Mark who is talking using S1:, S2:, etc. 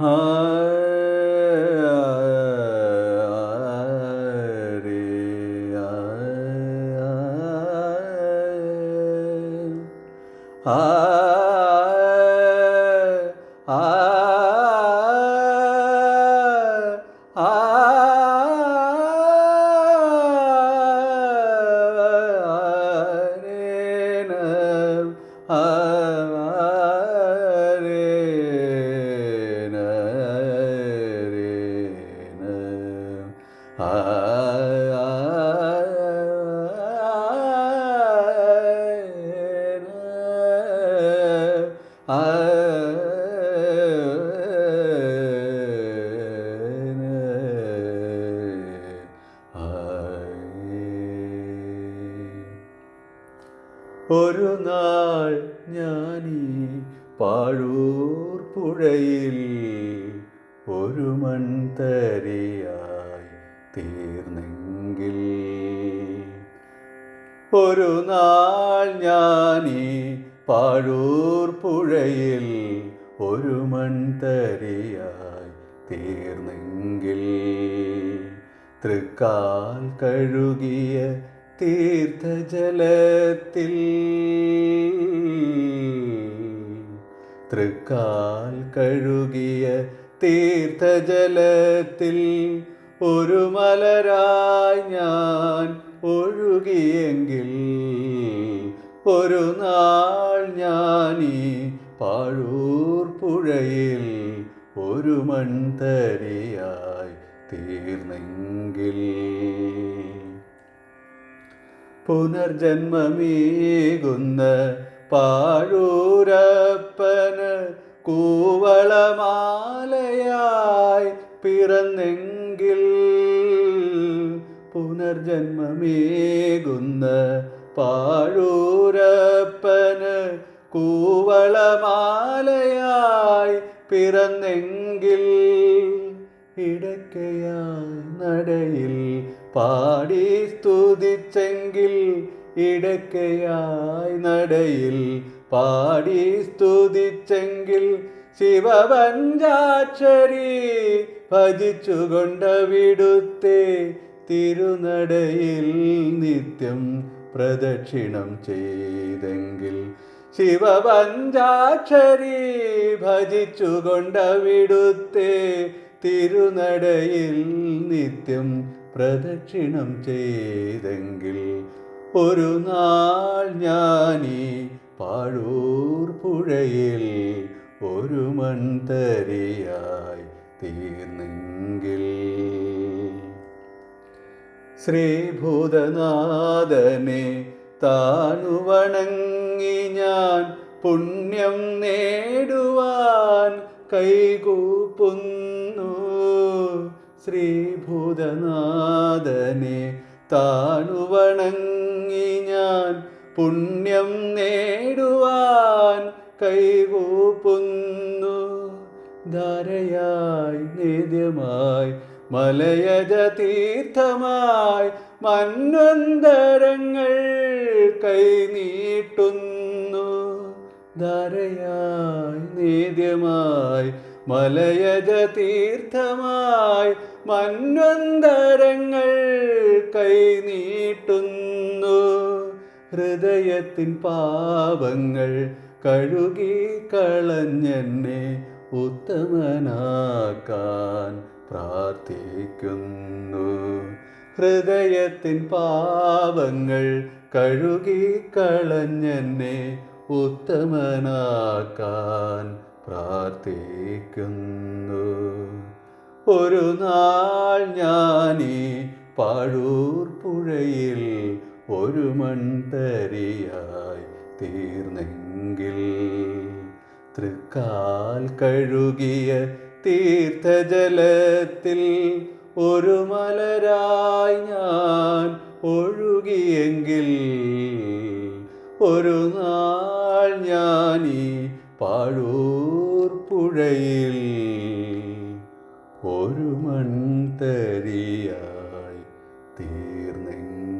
S1: Ah ഒരു നാൾ ഞാനീ പാഴൂർ പുഴയിൽ ഒരു മൺതരിയായി തീർന്നെങ്കിൽ. ഒരു നാൾ ഞാനീ പാഴൂർ പുഴയിൽ ഒരു മൺതരിയായി തീർന്നെങ്കിൽ. തൃക്കാൽ കഴുകിയ തീർത്ഥജലത്തിൽ തൃക്കാൽ കഴുകിയ തീർത്ഥജലത്തിൽ ഒരു മലരായി ഞാൻ ഒഴുകിയെങ്കിൽ ഒരു നാൾ ഞാനീ പാഴൂർ പുഴയിൽ ഒരു മൺതരിയായി തീർന്നെങ്കിൽ പുനർജന്മമേകുന്ന പാഴൂരപ്പന് കൂവളമാലയായി പിറന്നെങ്കിൽ പുനർജന്മമേകുന്ന പാഴൂരപ്പന് കൂവളമാലയായി പിറന്നെങ്കിൽ ഇടയ്ക്കയായി നടയിൽ പാടി സ്തുതിച്ചെങ്കിൽ ഇടക്കയായി നടയിൽ. പാടി സ്തുതിച്ചെങ്കിൽ ശിവപഞ്ചാക്ഷരി ഭജിച്ചുകൊണ്ടവിടുത്തെ തിരുനടയിൽ നിത്യം പ്രദക്ഷിണം ചെയ്തെങ്കിൽ. ശിവപഞ്ചാക്ഷരി ഭജിച്ചുകൊണ്ടവിടുത്തെ തിരുനടയിൽ നിത്യം പ്രദക്ഷിണം ചെയ്തെങ്കിൽ ഒരു നാൾ ഞാനീ പാഴൂർ പുഴയിൽ ഒരു മൺതരിയായി തീർന്നെങ്കിൽ. ശ്രീഭൂതനാഥനെ താനു വണങ്ങി ഞാൻ പുണ്യം നേടുവാൻ കൈകൂപ്പുന്നു. ശ്രീഭൂതനാഥനെ താണുവണങ്ങി ഞാൻ പുണ്യം നേടുവാൻ കൈകൂപ്പുന്നു. ധാരയായി നിത്യമായി മലയജ തീർത്ഥമായി മന്വന്തരങ്ങൾ കൈനീട്ടുന്നു ധാരയായി നിത്യമായി മലയജ തീർത്ഥമായി മന്വന്തരങ്ങൾ കൈനീട്ടുന്നു ഹൃദയത്തിൻ പാപങ്ങൾ കഴുകി കളഞ്ഞെന്നെ ഉത്തമനാക്കാൻ പ്രാർത്ഥിക്കുന്നു. ഹൃദയത്തിൻ പാപങ്ങൾ കഴുകി കളഞ്ഞെന്നെ ഉത്തമനാക്കാൻ പ്രാർത്ഥിക്കുന്നു. ഒരു നാൾ ഞാനീ പാഴൂർ പുഴയിൽ ഒരു മൺതരിയായി തീർന്നെങ്കിൽ. തൃക്കാൽ കഴുകിയ തീർത്ഥജലത്തിൽ ഒരു മലരായി ഞാൻ ഒഴുകിയെങ്കിൽ. ഒരു നാൾ പുഴയിൽ ഒരു മൺതരിയായി തീർന്നെങ്കിൽ